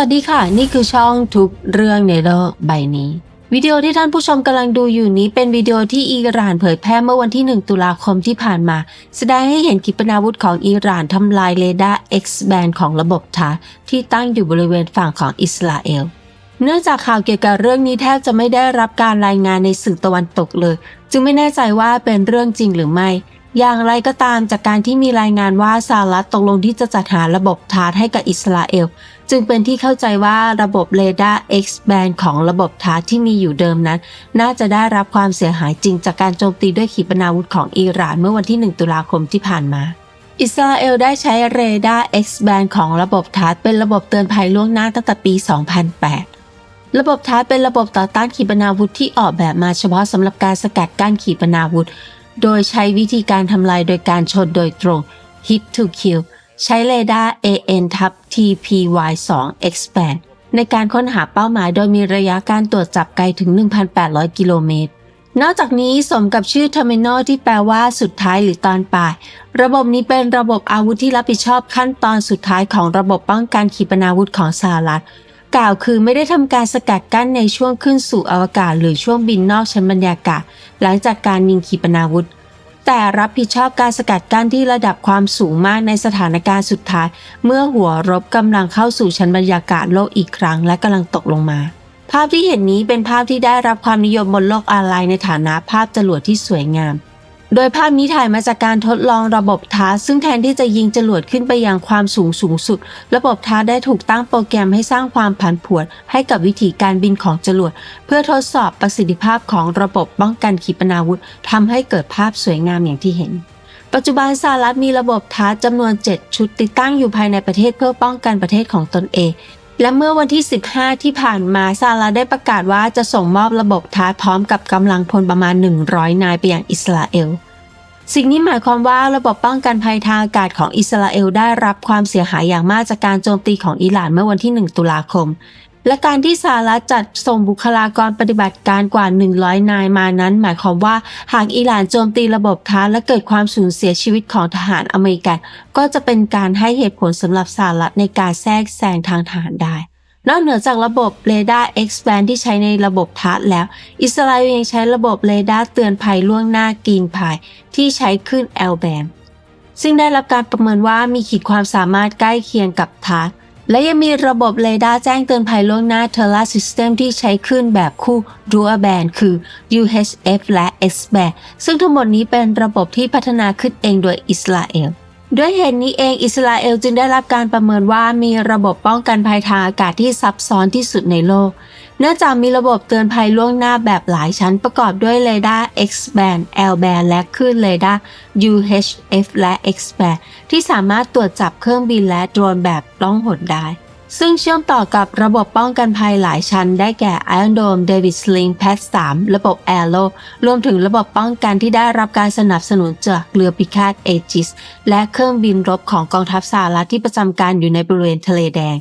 วัสดีค่ะ นี่คือช่องทุกเรื่องในโลกใบนี้ วิดีโอที่ท่านผู้ชมกำลังดูอยู่นี้เป็นวิดีโอที่อิหร่านเผยแพร่เมื่อวันที่ 1 ตุลาคมที่ผ่านมา แสดงให้เห็นขีปนาวุธของอิหร่านทำลายเรดาร์ X-band ของระบบทาที่ตั้งอยู่บริเวณฝั่งของอิสราเอล เนื่องจากข่าวเกี่ยวกับเรื่องนี้แทบจะไม่ได้รับการรายงานในสื่อตะวันตกเลย จึงไม่แน่ใจว่าเป็นเรื่องจริงหรือไม่ อย่างไรก็ตามจากการที่มีรายงานว่าสหรัฐตกลงที่จะจัดหาระบบทาร์ให้กับอิสราเอล จึงเป็นที่เข้าใจว่าระบบเรดาร์ X-band ของระบบทาร์ที่มีอยู่เดิมนั้น น่าจะได้รับความเสียหายจริงจากการโจมตีด้วยขีปนาวุธของอิหร่านเมื่อวันที่ 1 ตุลาคมที่ผ่านมาอิสราเอลได้ใช้เรดาร์ X-band ของระบบทาร์เป็นระบบเตือนภัยล่วงหน้าตั้งแต่ปี 2008 ระบบทาร์เป็นระบบต่อต้านขีปนาวุธที่ออกแบบมาเฉพาะสำหรับการสกัดกั้นขีปนาวุธ โดยใช้วิธีการทำลายโดยการชนโดยตรง hit to kill ใช้เรดาร์ AN ทับ TPY2 expand ในการค้นหาเป้าหมายโดยมีระยะการตรวจจับไกลถึง 1,800 กิโลเมตร นอกจากนี้สมกับชื่อ Terminal ที่แปลว่าสุดท้ายหรือตอนปลาย ระบบนี้เป็นระบบอาวุธที่รับผิดชอบขั้นตอนสุดท้ายของระบบป้องกันขีปนาวุธของสหรัฐ กล่าวคือไม่ได้ทำการสกัดกั้นในช่วงขึ้นสู่อวกาศ หรือช่วงบินนอกชั้นบรรยากาศ หลังจากการยิงขีปนาวุธ แต่รับผิดชอบการสกัดกั้นที่ระดับความสูงมากในสถานการณ์สุดท้าย เมื่อหัวรบกำลังเข้าสู่ชั้นบรรยากาศโลกอีกครั้งและกำลังตกลงมา ภาพที่เห็นนี้เป็นภาพที่ได้รับความนิยมบนโลกออนไลน์ในฐานะภาพจรวดที่สวยงาม โดยภาพนี้ถ่ายมาจากการทดลองระบบท้าซึ่งแทนที่จะยิงจรวดขึ้นไปอยังความสูงสูงสุด ระบบท้าได้ถูกตั้งโปรแกรมให้สร้างความผันผวนให้กับวิธีการบินของจรวด เพื่อทดสอบประสิทธิภาพของระบบป้องกันขีปนาวุธทำให้เกิดภาพสวยงามอย่างที่เห็น ปัจจุบันสหรัฐมีระบบท้าจำนวน 7 ชุดติดตั้งอยู่ภายในประเทศเพื่อป้องกันประเทศของตนเอง และเมื่อวันที่ 15 ที่ผ่านมาซารัฐได้ประกาศว่าจะส่งมอบระบบทาร์พร้อมกับกำลังพลประมาณ 100 นายไปยังอิสราเอล สิ่งนี้หมายความว่าระบบป้องกันภัยทางอากาศของอิสราเอลได้รับความเสียหายอย่างมากจากการโจมตีของอิหร่านเมื่อวันที่ 1 ตุลาคม และการที่สหรัฐจัดส่งบุคลากรปฏิบัติการกว่า 100 นายมานั้น หมายความว่าหากอิหร่านโจมตีระบบทาและเกิดความสูญเสียชีวิตของทหารอเมริกัน ก็จะเป็นการให้เหตุผลสำหรับสหรัฐในการแทรกแซงทางทหารได้ นอกเหนือจากระบบเรดาร์ X-band ที่ใช้ในระบบทาร์แล้ว อิสราเอลยังใช้ระบบเรดาร์เตือนภัยล่วงหน้ากรีนพายที่ใช้ขึ้น L band ซึ่งได้รับการประเมินว่ามีขีดความสามารถใกล้เคียงกับทาร์ และยังมีระบบเรดาร์แจ้งเตือนภัยล่วงหน้า Terra System ที่ใช้ขึ้นแบบคู่ Dual Band คือ UHF และ S band ซึ่งทั้งหมดนี้เป็นระบบที่พัฒนาขึ้นเองโดยอิสราเอล ด้วยเหตุนี้เองอิสราเอลจึงได้รับการประเมินว่ามีระบบป้องกันภัยทางอากาศที่ซับซ้อนที่สุดในโลก เนื่องจากมีระบบเตือนภัยล่วงหน้าแบบหลายชั้นประกอบด้วยเรดาร์ X band L band และคลื่นเรดาร์ UHF และ X band ที่สามารถตรวจจับเครื่องบินและโดรนแบบล่องหนได้ ซึ่งเชื่อมต่อกับระบบป้องกันภัยหลายชั้น ได้แก่ Iron Dome David Sling p a t 3ระบบ Arrow รวมถึงระบบป้องกันที่ได้รับการสนับสนุนจากเรือพิฆาตเอจิสและเครื่องบินรบของกองทัพสหรัฐที่ประจำการอยู่ในบริเวณทะเลแดง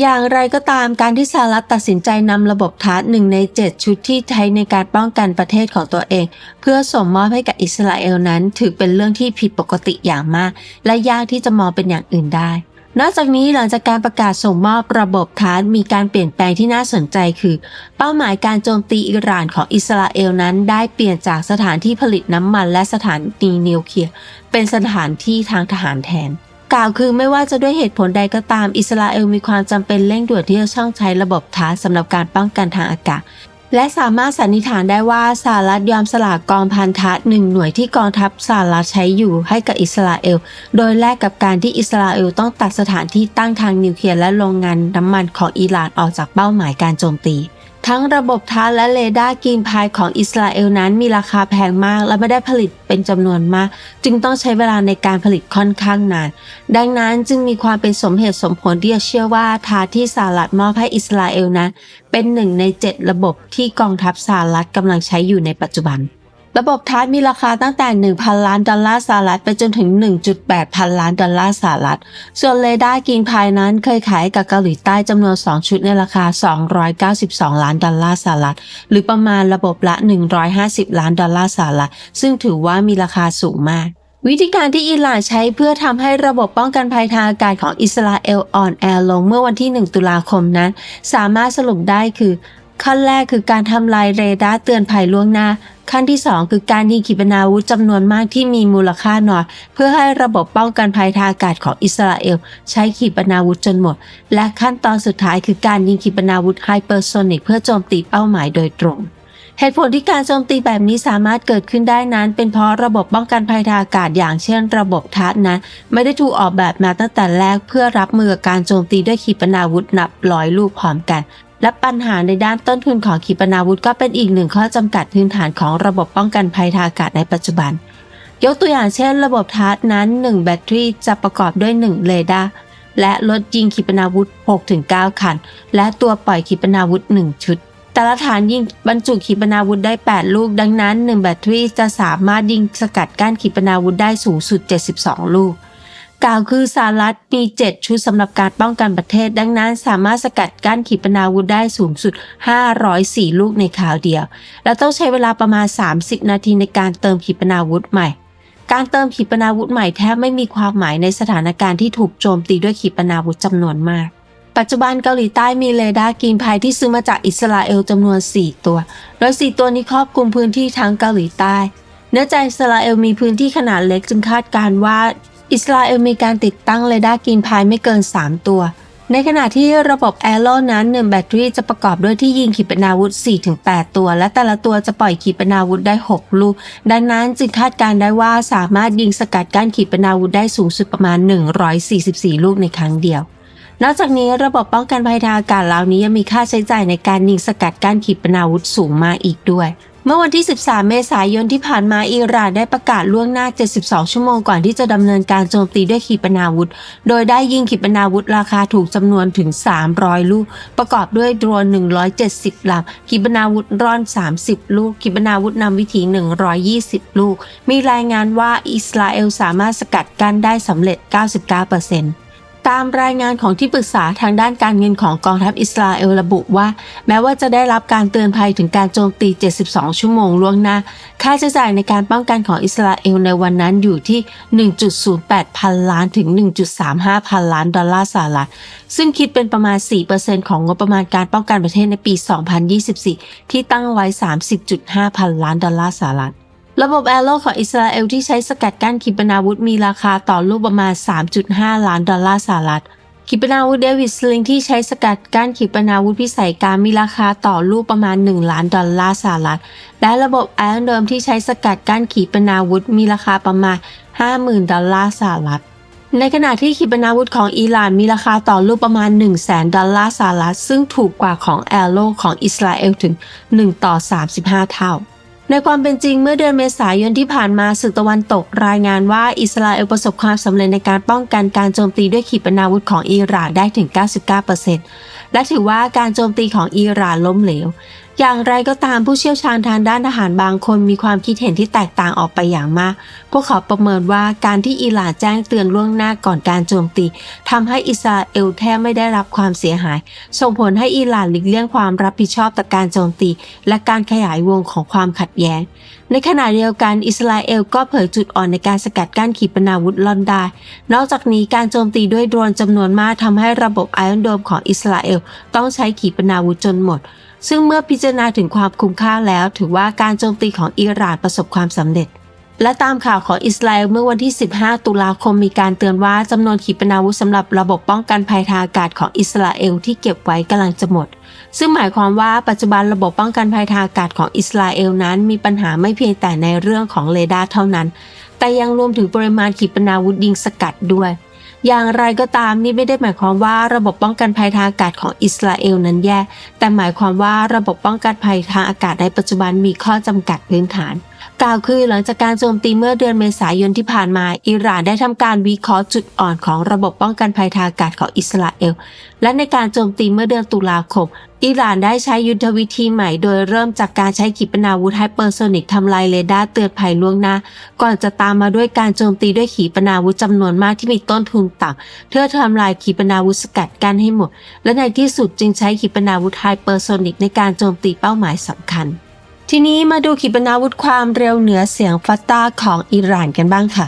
อย่างไรก็ตามการที่สหรัฐตัดสินใจนำระบบทาร์หนึ่งใน 7 ชุดที่ใช้ในการป้องกันประเทศของตัวเอง เพื่อส่งมอบให้กับอิสราเอลนั้น ถือเป็นเรื่องที่ผิดปกติอย่างมาก และยากที่จะมองเป็นอย่างอื่นได้ นอกจากนี้หลังจากการประกาศส่งมอบระบบทาร์มีการเปลี่ยนแปลงที่น่าสนใจคือ เป้าหมายการโจมตีอิหร่านของอิสราเอลนั้น ได้เปลี่ยนจากสถานที่ผลิตน้ำมันและสถานีนิวเคลียร์เป็นสถานที่ทางทหารแทน กล่าวคือไม่ว่าจะด้วยเหตุผลใดก็ตาม อิสราเอลมีความจำเป็นเร่งด่วนที่จะช่องใช้ระบบทาร์สำหรับการป้องกันทางอากาศ และสามารถสันนิษฐานได้ว่าสหรัฐยอมสละกองพันธะหนึ่งหน่วยที่กองทัพสหรัฐใช้อยู่ให้กับอิสราเอล โดยแลกกับการที่อิสราเอลต้องตัดสถานที่ตั้งทางนิวเคลียร์และโรงงานน้ำมันของอิหร่านออกจากเป้าหมายการโจมตี ทั้งระบบทาและเรดาร์กรีนพายของอิสราเอลนั้นมีราคาแพงมาก และไม่ได้ผลิตเป็นจำนวนมาก จึงต้องใช้เวลาในการผลิตค่อนข้างนาน ดังนั้นจึงมีความเป็นสมเหตุสมผลที่จะเชื่อว่าทาที่สหรัฐมอบให้อิสราเอลนั้น เป็นหนึ่งใน 7 ระบบที่กองทัพสหรัฐกำลังใช้อยู่ในปัจจุบัน ระบบทาร์มีราคาตั้งแต่ 1,000 ล้านดอลลาร์สหรัฐไปจนถึง 1.8 พันล้านดอลลาร์สหรัฐ ส่วนเรดาร์กรีนพายนั้นเคยขายกับเกาหลีใต้จำนวน 2 ชุดในราคา 292 ล้านดอลลาร์สหรัฐ หรือประมาณระบบละ 150 ล้านดอลลาร์สหรัฐ ซึ่งถือว่ามีราคาสูงมากวิธีการที่อิหร่านใช้เพื่อทำให้ระบบป้องกันภัยทางอากาศของอิสราเอลอ่อนแอลงเมื่อวันที่ 1 ตุลาคมนั้น สามารถสรุปได้คือ ขั้นแรกคือการทำลายเรดาร์เตือนภัยล่วงหน้า ขั้นที่ 2 คือการยิงขีปนาวุธจำนวนมากที่มีมูลค่าน้อยเพื่อให้ระบบป้องกันภัยทางอากาศของอิสราเอล ใช้ขีปนาวุธจนหมด และขั้นตอนสุดท้ายคือการยิงขีปนาวุธไฮเปอร์โซนิกเพื่อโจมตีเป้าหมายโดยตรงเหตุผลที่การโจมตีแบบนี้สามารถเกิดขึ้นได้นั้น เป็นเพราะระบบป้องกันภัยทางอากาศอย่างเช่น ระบบทัศนั้น ไม่ได้ถูกออกแบบมาตั้งแต่แรกเพื่อรับมือกับการโจมตีด้วยขีปนาวุธนับร้อยลูกพร้อมกัน และปัญหาในด้านต้นทุนของขีปนาวุธก็เป็นอีกหนึ่งข้อจำกัดพื้นฐานของระบบป้องกันภัยทางอากาศในปัจจุบัน ยกตัวอย่างเช่น ระบบทัศนั้น 1 แบตเตอรี่จะประกอบด้วย 1 เรดาร์และรถยิงขีปนาวุธ 6-9 คัน และตัวปล่อยขีปนาวุธ 1 ชุด แต่ละฐานยิงบรรจุขีปนาวุธได้ 8 ลูก ดังนั้น 1 แบตเตอรี่จะสามารถยิงสกัดกั้นขีปนาวุธได้สูงสุด 72 ลูก กล่าวคือสหรัฐมี 7 ชุดสำหรับการป้องกันประเทศ ดังนั้นสามารถสกัดกั้นขีปนาวุธได้สูงสุด 504 ลูกในคราวเดียว และต้องใช้เวลาประมาณ 30 นาทีในการเติมขีปนาวุธใหม่ การเติมขีปนาวุธใหม่แทบไม่มีความหมายในสถานการณ์ที่ถูกโจมตีด้วยขีปนาวุธจำนวนมากปัจจุบันเกาหลีใต้มีเรดาร์กินภัยที่ซื้อมาจากอิสราเอลจำนวน 4 ตัว โดย 4 ตัวนี้ครอบคลุมพื้นที่ทั้งเกาหลีใต้ เนื่องจากอิสราเอลมีพื้นที่ขนาดเล็กจึงคาดการณ์ว่า อิสราเอลมีการติดตั้งเรดาร์กินภัยไม่เกิน 3 ตัว ในขณะที่ระบบแอโร่นั้นหนึ่งแบตเตอรี่จะประกอบด้วยที่ยิงขีปนาวุธ 4-8 ตัว และแต่ละตัวจะปล่อยขีปนาวุธได้ 6 ลูก ดังนั้นจึงคาดการได้ว่าสามารถยิงสกัดกั้นขีปนาวุธได้สูงสุดประมาณ 144 ลูกในครั้งเดียวนอกจากนี้ระบบป้องกันภัยทางอากาศเหล่านี้ยังมีค่าใช้จ่ายในการยิงสกัดกั้นขีปนาวุธสูงมากอีกด้วย เมื่อวันที่ 13 เมษายนที่ผ่านมาอิหร่านได้ประกาศล่วงหน้า 72 ชั่วโมงก่อนที่จะดำเนินการโจมตีด้วยขีปนาวุธ โดยได้ยิงขีปนาวุธราคาถูกจำนวนถึง 300 ลูก ประกอบด้วยโดรน 170 ลำ ขีปนาวุธร่อน 30 ลูก ขีปนาวุธนำวิถี 120 ลูก มีรายงานว่าอิสราเอลสามารถสกัดกั้นได้สำเร็จ 99% ตามรายงานของที่ปรึกษาทางด้านการเงินของกองทัพอิสราเอลระบุว่า แม้ว่าจะได้รับการเตือนภัยถึงการโจมตี 72 ชั่วโมงล่วงหน้า ค่าใช้จ่ายในการป้องกันของอิสราเอลในวันนั้นอยู่ที่ 1.08 พันล้านถึง 1.35 พันล้านดอลลาร์สหรัฐ ซึ่งคิดเป็นประมาณ 4%ของงบประมาณการป้องกันประเทศในปี 2024 ที่ตั้งไว้ 30.5 พันล้านดอลลาร์สหรัฐ ระบบแอโร่ของอิสราเอลที่ใช้สกัดกั้นขีปนาวุธมีราคาต่อลูกประมาณ 3.5 ล้านดอลลาร์สหรัฐ ขีปนาวุธเดวิดสลิงที่ใช้สกัดกั้นขีปนาวุธพิสัยการมีราคาต่อลูกประมาณ 1 ล้านดอลลาร์สหรัฐ และระบบไอรอนโดมที่ใช้สกัดกั้นขีปนาวุธมีราคาประมาณ 50,000 ดอลลาร์สหรัฐ ในขณะที่ขีปนาวุธของอิหร่านมีราคาต่อลูกประมาณ 1 0 0 0 0แดอลลาร์สหรัฐ ซึ่งถูกกว่าของแอโร่ของอิสราเอลถึง 1 ต่อ 35 เท่า ในความเป็นจริงเมื่อเดือนเมษายนที่ผ่านมาสื่อตะวันตกรายงานว่าอิสราเอลประสบความสำเร็จในการป้องกันการโจมตีด้วยขีปนาวุธของอิหร่านได้ถึง 99%และถือว่าการโจมตีของอิหร่านล้มเหลว อย่างไรก็ตามผู้เชี่ยวชาญทางด้านทหารบางคนมีความคิดเห็นที่แตกต่างออกไปอย่างมาก พวกเขาประเมินว่าการที่อิหร่านแจ้งเตือนล่วงหน้าก่อนการโจมตีทำให้อิสราเอลแทบไม่ได้รับความเสียหาย ส่งผลให้อิหร่านหลีกเลี่ยงความรับผิดชอบต่อการโจมตี และการขยายวงของความขัดแย้ง ในขณะเดียวกันอิสราเอลก็เผยจุดอ่อนในการสกัดกั้นขีปนาวุธลอนได้นอกจากนี้การโจมตีด้วยโดรนจำนวนมากทำให้ระบบไอรอนโดมของอิสราเอลต้องใช้ขีปนาวุธจนหมด ซึ่งเมื่อพิจารณาถึงความคุ้มค่าแล้วถือว่าการโจมตีของอิหร่านประสบความสำเร็จ และตามข่าวของอิสราเอลเมื่อวันที่ 15 ตุลาคมมีการเตือนว่าจำนวนขีปนาวุธสำหรับระบบป้องกันภัยทางอากาศของอิสราเอลที่เก็บไว้กำลังจะหมด ซึ่งหมายความว่าปัจจุบันระบบป้องกันภัยทางอากาศของอิสราเอลนั้น มีปัญหาไม่เพียงแต่ในเรื่องของเรดาร์เท่านั้น แต่ยังรวมถึงปริมาณขีปนาวุธยิงสกัดด้วย อย่างไรก็ตามนี่ไม่ได้หมายความว่าระบบป้องกันภัยทางอากาศของอิสราเอลนั้นแย่ แต่หมายความว่าระบบป้องกันภัยทางอากาศในปัจจุบันมีข้อจำกัดพื้นฐาน กล่าวคือหลังจากการโจมตีเมื่อเดือนเมษายนที่ผ่านมา อิหร่านได้ทำการวิเคราะห์จุดอ่อนของระบบป้องกันภัยทางอากาศของอิสราเอล และในการโจมตีเมื่อเดือนตุลาคม อิหร่านได้ใช้ยุทธวิธีใหม่ โดยเริ่มจากการใช้ขีปนาวุธไฮเปอร์โซนิกทำลายเรดาร์เตือนภัยล่วงหน้า ก่อนจะตามมาด้วยการโจมตีด้วยขีปนาวุธจำนวนมากที่มีต้นทุนต่ำเพื่อทำลายขีปนาวุธสกัดกั้นให้หมด และในที่สุดจึงใช้ขีปนาวุธไฮเปอร์โซนิกในการโจมตีเป้าหมายสำคัญ ทีนี้มาดูขีปนาวุธความเร็วเหนือเสียงฟัตตาของอิหร่านกันบ้างค่ะ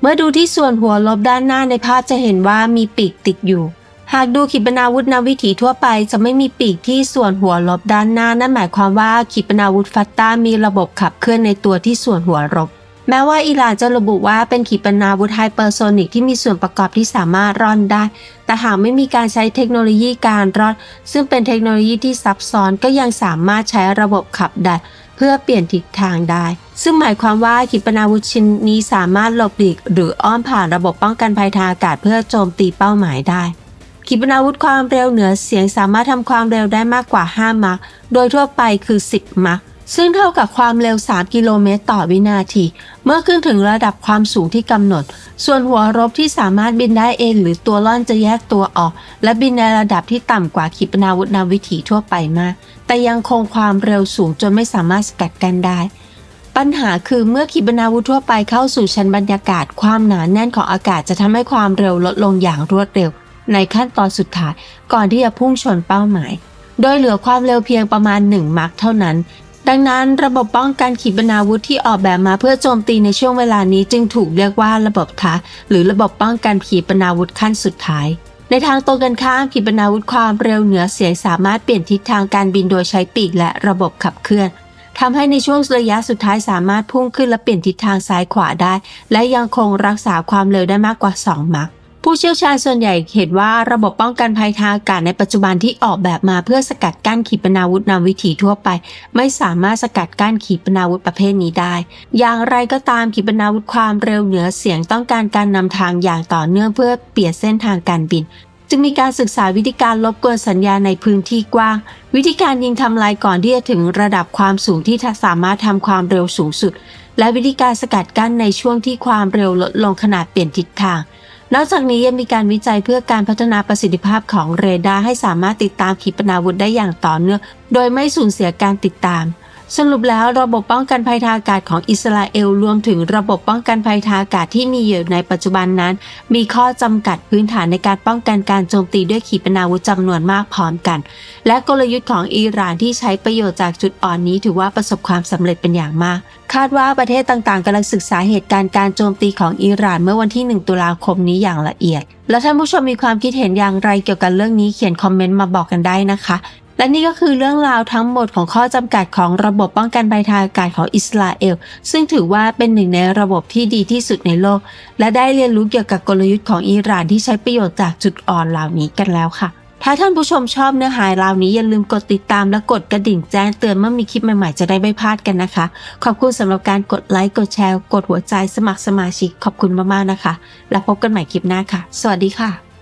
เมื่อดูที่ส่วนหัวลบด้านหน้าในภาพจะเห็นว่ามีปีกติดอยู่ หากดูขีปนาวุธนำวิถีทั่วไป จะไม่มีปีกที่ส่วนหัวลบด้านหน้า นั่นหมายความว่าขีปนาวุธฟัตตามีระบบขับเคลื่อนในตัวที่ส่วนหัวลบแม้ว่าอิหร่านจะระบุว่าเป็นขีปนาวุธไฮเปอร์โซนิกที่มีส่วนประกอบที่สามารถร่อนได้ แต่หากไม่มีการใช้เทคโนโลยีการร่อน ซึ่งเป็นเทคโนโลยีที่ซับซ้อนก็ยังสามารถใช้ระบบขับดัด เพื่อเปลี่ยนทิศทางได้ ซึ่งหมายความว่าขีปนาวุธชิ้นนี้สามารถหลบหลีกหรืออ้อมผ่านระบบป้องกันภัยทางอากาศเพื่อโจมตีเป้าหมายได้ขีปนาวุธความเร็วเหนือเสียงสามารถทำความเร็วได้มากกว่า 5 มัค โดยทั่วไปคือ 10 มัค ซึ่งเท่ากับความเร็ว 3 กิโลเมตรต่อวินาที เมื่อขึ้นถึงระดับความสูงที่กำหนด ส่วนหัวรบที่สามารถบินได้เองหรือตัวล่อนจะแยกตัวออก และบินในระดับที่ต่ำกว่าขีปนาวุธนำวิถีทั่วไปมาก แต่ยังคงความเร็วสูงจนไม่สามารถสกัดกั้นได้ ปัญหาคือเมื่อขีปนาวุธทั่วไปเข้าสู่ชั้นบรรยากาศ ความหนาแน่นของอากาศจะทำให้ความเร็วลดลงอย่างรวดเร็ว ในขั้นตอนสุดท้ายก่อนที่จะพุ่งชนเป้าหมาย โดยเหลือความเร็วเพียงประมาณ 1 มัคเท่านั้น ดังนั้นระบบป้องกันขีปนาวุธที่ออกแบบมาเพื่อโจมตีในช่วงเวลานี้จึงถูกเรียกว่าระบบทักหรือระบบป้องกันขีปนาวุธขั้นสุดท้าย ในทางตรงกันข้ามขีปนาวุธความเร็วเหนือเสียงสามารถเปลี่ยนทิศทางการบินโดยใช้ปีกและระบบขับเคลื่อนทำให้ในช่วงระยะสุดท้ายสามารถพุ่งขึ้นและเปลี่ยนทิศทางซ้ายขวาได้ และยังคงรักษาความเร็วได้มากกว่า 2 มัค ผู้เชี่ยวชาญส่วนใหญ่เห็นว่าระบบป้องกันภัยทางอากาศในปัจจุบันที่ออกแบบมาเพื่อสกัดกั้นขีปนาวุธนำวิถีทั่วไป ไม่สามารถสกัดกั้นขีปนาวุธประเภทนี้ได้ อย่างไรก็ตามขีปนาวุธความเร็วเหนือเสียงต้องการการนำทางอย่างต่อเนื่องเพื่อเปลี่ยนเส้นทางการบินจึงมีการศึกษาวิธีการลบกวนสัญญาในพื้นที่กว้าง วิธีการยิงทำลายก่อนที่จะถึงระดับความสูงที่สามารถทำความเร็วสูงสุด และวิธีการสกัดกั้นในช่วงที่ความเร็วลดลงขนาดเปลี่ยนทิศทาง นอกจากนี้ยังมีการวิจัยเพื่อการพัฒนาประสิทธิภาพของเรดาร์ให้สามารถติดตามขีปนาวุธได้อย่างต่อเนื่อง โดยไม่สูญเสียการติดตาม สรุปแล้วระบบป้องกันภัยทางอากาศของอิสราเอลรวมถึงระบบป้องกันภัยทางอากาศที่มีอยู่ในปัจจุบันนั้น มีข้อจำกัดพื้นฐานในการป้องกันการโจมตีด้วยขีปนาวุธจำนวนมากพร้อมกัน และกลยุทธ์ของอิหร่านที่ใช้ประโยชน์จากจุดอ่อนนี้ถือว่าประสบความสำเร็จเป็นอย่างมาก คาดว่าประเทศต่างๆกำลังศึกษาเหตุการณ์การโจมตีของอิหร่านเมื่อวันที่ 1 ตุลาคมนี้อย่างละเอียด และท่านผู้ชมมีความคิดเห็นอย่างไรเกี่ยวกับเรื่องนี้เขียนคอมเมนต์มาบอกกันได้นะคะ และนี่ก็คือเรื่องราวทั้งหมดของข้อจำกัดของระบบป้องกันภัยทางอากาศของอิสราเอล ซึ่งถือว่าเป็นหนึ่งในระบบที่ดีที่สุดในโลก และได้เรียนรู้เกี่ยวกับกลยุทธ์ของอิหร่านที่ใช้ประโยชน์จากจุดอ่อนเหล่านี้กันแล้วค่ะ ถ้าท่านผู้ชมชอบเนื้อหาเหล่านี้อย่าลืมกดติดตามและกดกระดิ่งแจ้งเตือนเมื่อมีคลิปใหม่ๆจะได้ไม่พลาดกันนะคะ ขอบคุณสำหรับการกดไลค์กดแชร์ กดหัวใจสมัครสมาชิกขอบคุณมากๆนะคะ แล้วพบกันใหม่คลิปหน้าค่ะ สวัสดีค่ะ